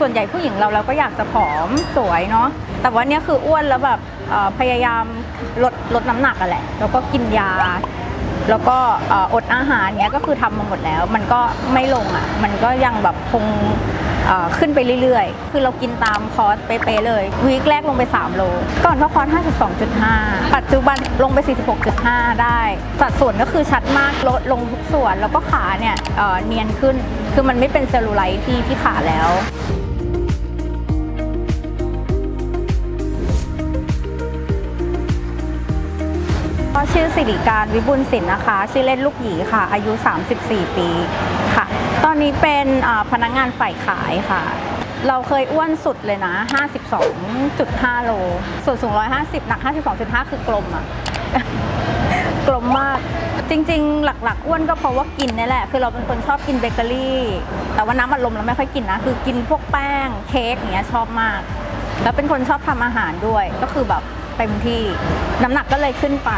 ส่วนใหญ่ผู้หญิงเราเราก็อยากจะผอมสวยเนาะแต่ว่าเนี่ยคืออ้วนแล้วแบบพยายามลดลดน้ำหนักอะแหละ แล้วก็กินยา แล้วก็อดอาหารเนี้ยก็คือทำมาหมดแล้ว มันก็ไม่ลงอะมันก็ยังแบบคงขึ้นไปเรื่อยๆ คือเรากินตามคอร์สเป๊ะๆเลย วีคแรกลงไป 3 โล ก่อนเข้าคอร์ส52.5 ปัจจุบันลงไป 46.5 ได้ สัดส่วนก็คือชัดมาก ลดลงทุกส่วน แล้วก็ขาเนี่ยเอ่อเนียนขึ้น คือมันไม่เป็นเซลลูไลท์ที่ที่ขาแล้ว ก็ชื่อสิริการวิบูลสินนะคะ ชื่อเล่นลูกหยีค่ะ อายุ 34 ปีค่ะ ตอนนี้เป็นพนักงานฝ่ายขายค่ะ เราเคยอ้วนสุดเลยนะ 52.5 โล ส่วนสูง 150 หนัก 52.5 คือกลมอะกลมมาก จริงๆ หลักๆ อ้วนก็เพราะว่ากินนี่แหละ คือเราเป็นคนชอบกินเบเกอรี่ แต่ว่าน้ำอัดลมเราไม่ค่อยกินนะ คือกินพวกแป้งเค้กอย่างเงี้ยชอบมาก แล้วเป็นคนชอบทำอาหารด้วย ก็คือแบบ เต็มที่ น้ำหนักก็เลยขึ้นไป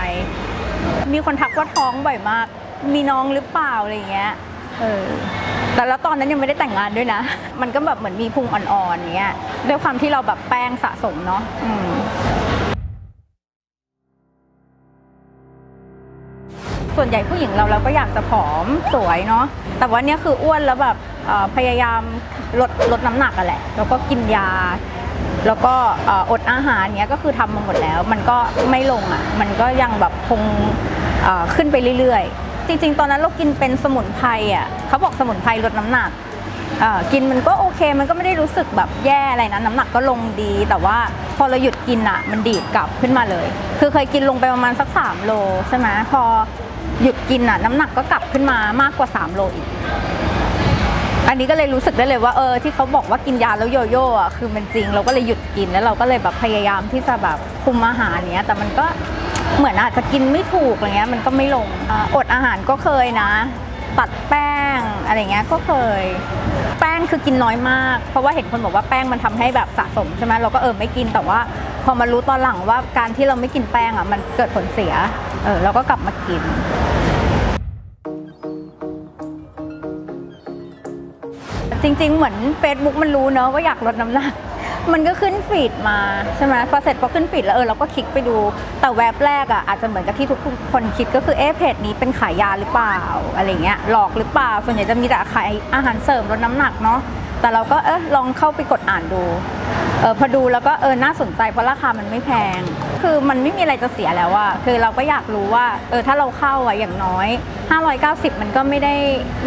มีคนทักว่าท้องบ่อยมาก มีน้องหรือเปล่าอะไรอย่างเงี้ยเออแต่แล้วตอนนั้นยังไม่ได้แต่งงานด้วยนะ มันก็แบบเหมือนมีพุงอ่อนๆเงี้ยด้วยความที่เราแบบแป้งสะสมเนาะอืมส่วนใหญ่ผู้หญิงเราเราก็อยากจะผอมสวยเนาะแต่ว่าเนี่ยคืออ้วนแล้วแบบพยายามลดลดน้ำหนักอะแหละแล้วก็กินยา แล้วก็อดอาหารเนี้ยก็คือทำมาหมดแล้ว มันก็ไม่ลงอะ่ะ มันก็ยังแบบคงขึ้นไปเรื่อยๆ จริง ๆ ตอนนั้นเรากินเป็นสมุนไพรอะเขาบอกสมุนไพรลดน้ำหนักกินมันก็โอเค มันก็ไม่ได้รู้สึกแบบแย่อะไรนะน้ำหนักก็ลงดี แต่ว่าพอเราหยุดกินอะ มันดีดกลับขึ้นมาเลย คือเคยกินลงไปประมาณสัก 3 โลใช่ไหมพอหยุดกินอะน้ำหนักก็กลับขึ้นมามากกว่า 3 โลอีก อันนี้ก็เลยรู้สึกได้เลยว่าเออที่เขาบอกว่ากินยาแล้วโยโย่อะคือมันจริงเราก็เลยหยุดกินแล้วเราก็เลยแบบพยายามที่จะแบบคุมอาหารเนี้ยแต่มันก็เหมือนอาจจะกินไม่ถูกอะไรเงี้ยมันก็ไม่ลงอดอาหารก็เคยนะ ตัดแป้งอะไรเงี้ยก็เคย แป้งคือกินน้อยมาก เพราะว่าเห็นคนบอกว่าแป้งมันทำให้แบบสะสมใช่ไหมเราก็เออไม่กินแต่ว่า พอมารู้ตอนหลังว่าการที่เราไม่กินแป้งอะมันเกิดผลเสียเออเราก็กลับมากิน จริง ๆ เหมือน Facebook มันรู้เนอะว่าอยากลดน้ำหนัก มันก็ขึ้นฟีดมาใช่ไหมพอเสร็จพอขึ้นฟีดแล้วเออเราก็คลิกไปดู แต่แว็บแรกอะอาจจะเหมือนกับที่ทุกคนคิดก็คือเอ๊ะเพจนี้เป็นขายยาหรือเปล่าอะไรเงี้ยหลอกหรือเปล่าส่วนใหญ่จะมีแต่ขายอาหารเสริมลดน้ำหนักเนาะแต่เราก็เออลองเข้าไปกดอ่านดู เออพอดูแล้วก็เออน่าสนใจเพราะราคามันไม่แพง คือมันไม่มีอะไรจะเสียแล้วอะคือเราก็อยากรู้ว่าเออถ้าเราเข้าอะอย่างน้อย 590 มันก็ไม่ได้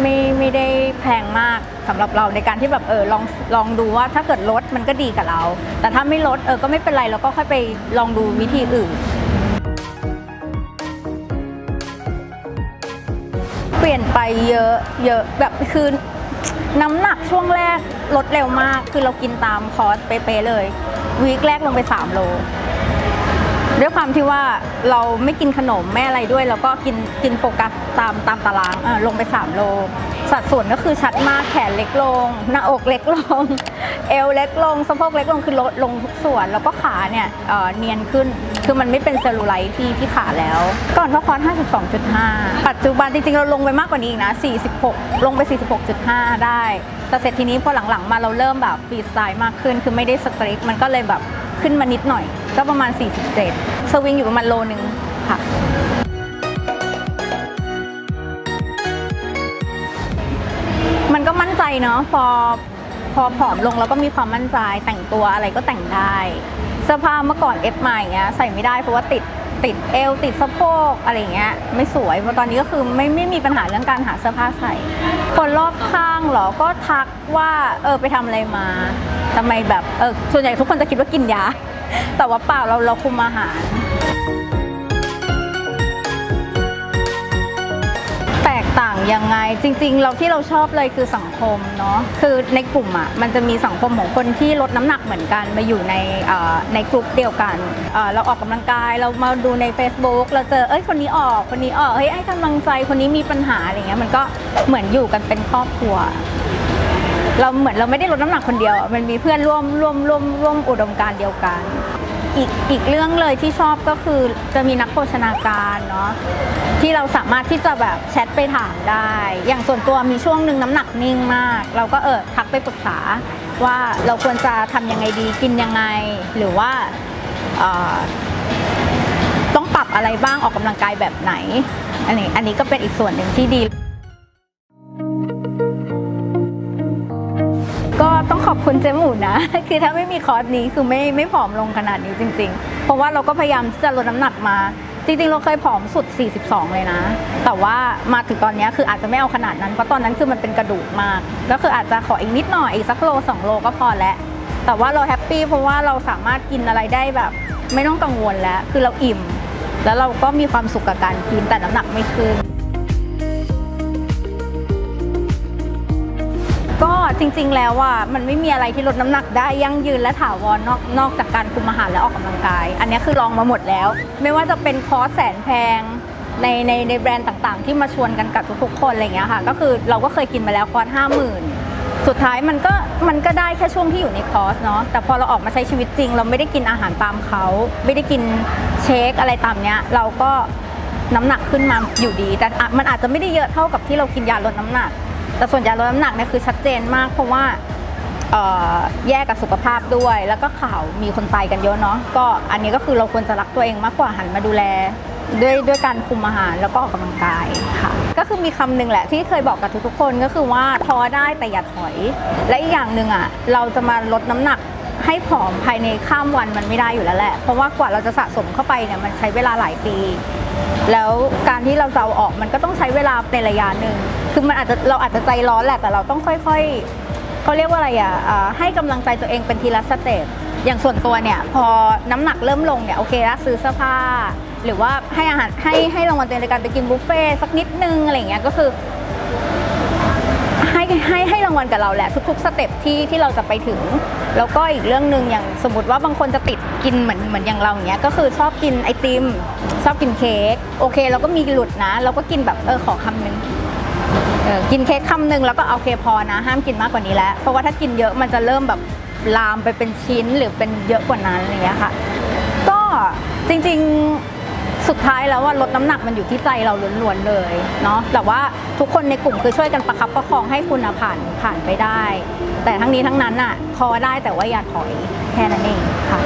ไม่ไม่ได้แพงมากสำหรับเราในการที่แบบเออลองลองดูว่าถ้าเกิดลดมันก็ดีกับเรา แต่ถ้าไม่ลดเออก็ไม่เป็นไรเราก็ค่อยไปลองดูวิธีอื่นเปลี่ยนไปเยอะเยอะแบบคือ น้ำหนักช่วงแรกลดเร็วมาก คือเรากินตามคอร์สเป๊ะๆเลย วีคแรกลงไป 3 โล ด้วยความที่ว่าเราไม่กินขนมแม่อะไรด้วย แล้วก็กินกินโฟกัสตามตามตารางอ่าลงไป 3 โล สัดส่วนก็คือชัดมากแขนเล็กลง หน้าอกเล็กลง เอวเล็กลงสะโพกเล็กลงคือลดลงทุกส่วน แล้วก็ขาเนี่ยเอ่อเนียนขึ้น คือมันไม่เป็นเซลลูไลท์ที่ที่ขาแล้ว ก่อนเข้าคอร์ส52.5 ปัจจุบันจริงๆ เราลงไปมากกว่านี้อีกนะ 46 ลงไป 46.5 ได้ แต่เสร็จทีนี้พอหลังๆ มาเราเริ่มแบบฟรีสไตล์มากขึ้น คือไม่ได้สตริกมันก็เลยแบบขึ้นมานิดหน่อย ก็ประมาณ 47 สวิงอยู่ประมาณโลนึงค่ะมันก็มั่นใจเนาะพอพ พอผอมลงแล้วก็มีความมั่นใจแต่งตัวอะไรก็แต่งได้เสื้อผ้าเมื่อก่อนเอฟมาอย่างเงี้ยใส่ไม่ได้เพราะว่าติดติดเอวติดสะโพกอะไรเงี้ยไม่สวยเพราะตอนนี้ก็คือไม่ไม่มีปัญหาเรื่องการหาเสื้อผ้าใส่ คนรอบข้างเหรอก็ทักว่าเออไปทำอะไรมาทำไมแบบเออส่วนใหญ่ทุกคนจะคิดว่ากินยา แต่ว่าเปล่าเราเราคุมอาหาร ยังไง จริง ๆ เราที่เราชอบเลยคือสังคมเนาะคือในกลุ่มอะมันจะมีสังคมของคนที่ลดน้ำหนักเหมือนกันมาอยู่ในในกลุ่มเดียวกันเราออกกำลังกายเรามาดูใน Facebook เราเจอเอ้ยคนนี้ออกคนนี้ออกเฮ้ยให้กำลังใจคนนี้มีปัญหาอะไรเงี้ยมันก็เหมือนอยู่กันเป็นครอบครัวเราเหมือนเราไม่ได้ลดน้ำหนักคนเดียว มันมีเพื่อนร่วมร่วมร่วมร่วมอุดมการเดียวกัน อีกอีกเรื่องเลยที่ชอบก็คือจะมีนักโภชนาการเนาะที่เราสามารถที่จะแบบแชทไปถามได้ อย่างส่วนตัวมีช่วงหนึ่งน้ำหนักนิ่งมาก เราก็เออทักไปปรึกษาว่าเราควรจะทำยังไงดีกินยังไง หรือว่าต้องปรับอะไรบ้างออกกำลังกายแบบไหนอันนี้อันนี้ก็เป็นอีกส่วนหนึ่งที่ดี ต้องขอบคุณเจหมูนะ คือถ้าไม่มีคอร์สนี้คือไม่ไม่ผอมลงขนาดนี้จริง ๆ เพราะว่าเราก็พยายามจะลดน้ำหนักมา จริงๆ เราเคยผอมสุด 42 เลยนะ แต่ว่ามาถึงตอนนี้คืออาจจะไม่เอาขนาดนั้น เพราะตอนนั้นคือมันเป็นกระดูกมาก ก็คืออาจจะขออีกนิดหน่อยอีกสักโลสองโลก็พอแล้วแต่ว่าเราแฮปปี้เพราะว่าเราสามารถกินอะไรได้แบบ ไม่ต้องกังวลแล้ว คือเราอิ่ม แล้วเราก็มีความสุขกับการกินแต่น้ำหนักไม่ขึ้น ก็จริงๆ แล้วอะมันไม่มีอะไรที่ลดน้ำหนักได้ยั่งยืนและถาวรนอกนอกจากการคุมอาหารและออกกำลังกาย อันนี้คือลองมาหมดแล้ว ไม่ว่าจะเป็นคอร์สแสนแพงในในในแบรนด์ต่างๆ ที่มาชวนกันกับทุกๆคนอะไรอย่างเงี้ยค่ะ ก็คือเราก็เคยกินมาแล้วคอร์สห้าหมื่นสุดท้ายมันก็มันก็ได้แค่ช่วงที่อยู่ในคอร์สเนาะแต่พอเราออกมาใช้ชีวิตจริง เราไม่ได้กินอาหารตามเขา ไม่ได้กินเชคอะไรตามเนี้ย เราก็น้ำหนักขึ้นมาอยู่ดี แต่มันอาจจะไม่ได้เยอะเท่ากับที่เรากินยาลดน้ำหนัก แต่ส่วนยาลดน้ำหนักเนี่ยคือชัดเจนมาก เพราะว่าแย่กับสุขภาพด้วย แล้วก็ข่าวมีคนตายกันเยอะเนาะก็อันนี้ก็คือเราควรจะรักตัวเองมากกว่าหันมาดูแลด้วยด้วยการคุมอาหารแล้วก็ออกกำลังกายค่ะ ก็คือมีคำหนึ่งแหละที่เคยบอกกับทุกๆคนก็คือว่าท้อได้แต่อย่าถอย และอีกอย่างหนึ่งอะเราจะมาลดน้ำหนักให้ผอมภายในข้ามวันมันไม่ได้อยู่แล้วแหละ เพราะว่ากว่าเราจะสะสมเข้าไปเนี่ยมันใช้เวลาหลายปี แล้วการที่เราจะเอาออกมันก็ต้องใช้เวลาในระยะหนึ่ง คือมันอาจจะเราอาจจะใจร้อนแหละแต่เราต้องค่อยๆเขาเรียกว่าอะไรอะอ่าให้กำลังใจตัวเองเป็นทีละสเต็ปอย่างส่วนตัวเนี่ย พอน้ำหนักเริ่มลงเนี่ยโอเคละซื้อเสื้อผ้า หรือว่าให้อาหารให้ให้รางวัลตัวเองในการไปกินบุฟเฟ่สักนิดนึงอะไรอย่างเงี้ยก็คือ ให้ให้ให้รางวัลกับเราแหละทุกๆสเต็ปที่ที่เราจะไปถึง แล้วก็อีกเรื่องหนึ่งอย่างสมมติว่าบางคนจะติดกินเหมือนเหมือนอย่างเราอย่างเงี้ยก็คือชอบกินไอติม ชอบกินเค้กโอเค เราก็มีหลุดนะ เราก็กินแบบเออขอคำหนึงเออกินเค้กคำหนึ่งแล้วก็โอเคพอนะ ห้ามกินมากกว่านี้แล้ว เพราะว่าถ้ากินเยอะมันจะเริ่มแบบลามไปเป็นชิ้นหรือเป็นเยอะกว่านั้นอะไรอย่างเงี้ยค่ะ ก็จริงๆ สุดท้ายแล้วว่าลดน้ำหนักมันอยู่ที่ใจเราล้วนๆเลยเนาะแต่ว่าทุกคนในกลุ่มคือช่วยกันประคับประคองให้คุณอะผ่านผ่านไปได้ แต่ทั้งนี้ทั้งนั้นอะพอได้แต่ว่าอย่าถอยแค่นั้นเองค่ะ